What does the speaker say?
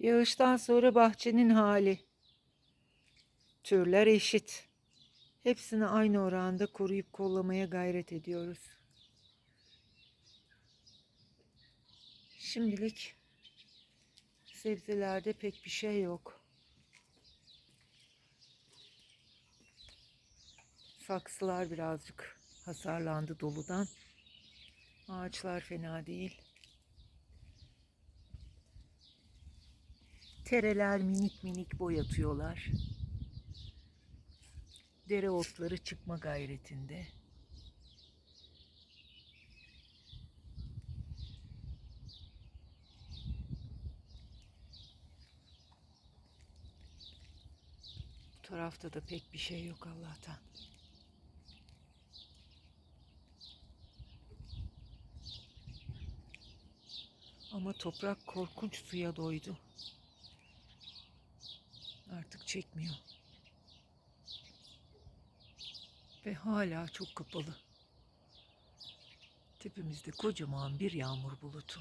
Yağıştan sonra bahçenin hali. Türler eşit. Hepsini aynı oranda koruyup kollamaya gayret ediyoruz. Şimdilik sebzelerde pek bir şey yok. Saksılar birazcık hasarlandı doludan. Ağaçlar fena değil. Tereler minik minik boy atıyorlar. Dereotları çıkma gayretinde. Bu tarafta da pek bir şey yok Allah'tan. Ama toprak korkunç suya doydu. Çekmiyor. Ve hala çok kapalı. Tepemizde kocaman bir yağmur bulutu.